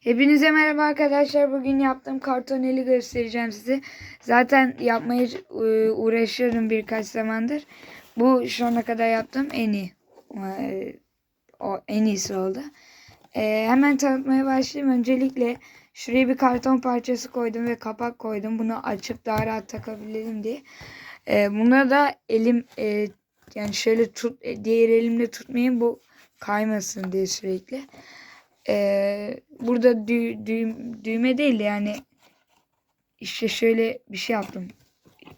Hepinize merhaba arkadaşlar. Bugün yaptığım kartoneli göstereceğim size. Zaten yapmaya e, uğraşıyorum birkaç zamandır. Bu şu ana kadar yaptığım en iyi. E, O en iyisi oldu. E, hemen tanıtmaya başlayayım. Öncelikle şuraya bir karton parçası koydum ve kapak koydum. Bunu açıp daha rahat takabilirim diye. Buna da elim yani şöyle tut diğer elimle tutmayayım bu kaymasın diye sürekli. Ee, burada dü düğüm, düğme değil de yani işte şöyle bir şey yaptım.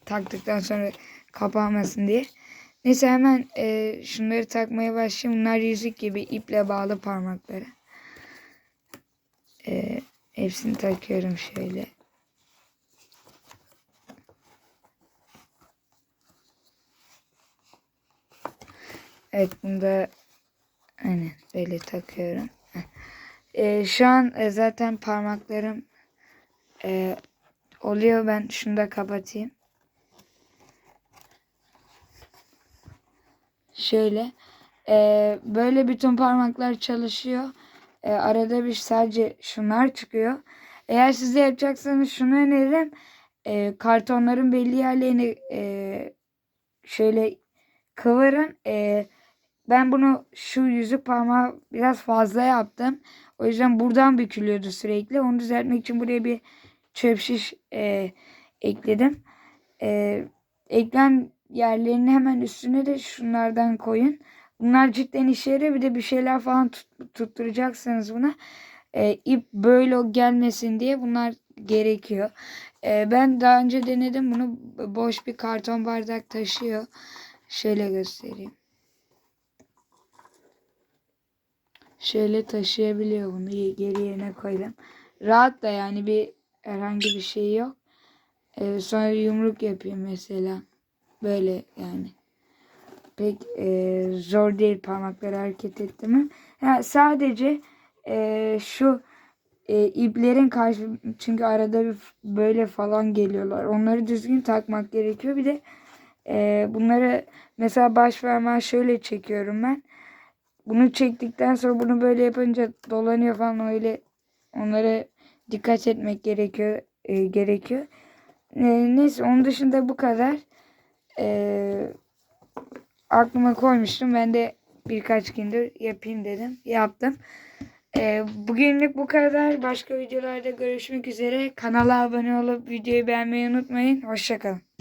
Taktıktan sonra kapanmasın diye. Neyse hemen e, şunları takmaya başlayayım. Bunlar yüzük gibi iple bağlı parmakları. E, hepsini takıyorum şöyle. Evet bunu da aynen böyle takıyorum. E, şu an e, zaten parmaklarım e, oluyor. Ben şunu da kapatayım. Şöyle. E, böyle bütün parmaklar çalışıyor. E, arada bir sadece şunlar çıkıyor. Eğer siz de yapacaksanız şunu öneririm. E, kartonların belli yerlerini e, şöyle kıvırın. E, ben bunu şu yüzük parmağı biraz fazla yaptım. O yüzden buradan bükülüyordu sürekli. Onu düzeltmek için buraya bir çöp şiş e, ekledim. E, eklem yerlerini hemen üstüne de şunlardan koyun. Bunlar cidden işe yarıyor. Bir de bir şeyler falan tut, tutturacaksınız buna. E, ip böyle gelmesin diye bunlar gerekiyor. E, ben daha önce denedim bunu. Boş bir karton bardak taşıyor. Şöyle göstereyim. Şöyle taşıyabiliyor bunu. Geri yerine koydum. Rahat da yani bir herhangi bir şey yok. Ee, sonra yumruk yapayım mesela. Böyle yani. Pek e, zor değil parmakları hareket ettirmem. Yani sadece e, şu e, iplerin karşı çünkü arada bir böyle falan geliyorlar. Onları düzgün takmak gerekiyor. Bir de e, bunları mesela baş parmağı şöyle çekiyorum ben. Bunu çektikten sonra bunu böyle yapınca dolanıyor falan öyle onlara dikkat etmek gerekiyor e, gerekiyor. E, neyse onun dışında bu kadar. E, aklıma koymuştum. Ben de birkaç gündür yapayım dedim. Yaptım. E, bugünlük bu kadar. Başka videolarda görüşmek üzere. Kanala abone olup videoyu beğenmeyi unutmayın. Hoşçakalın.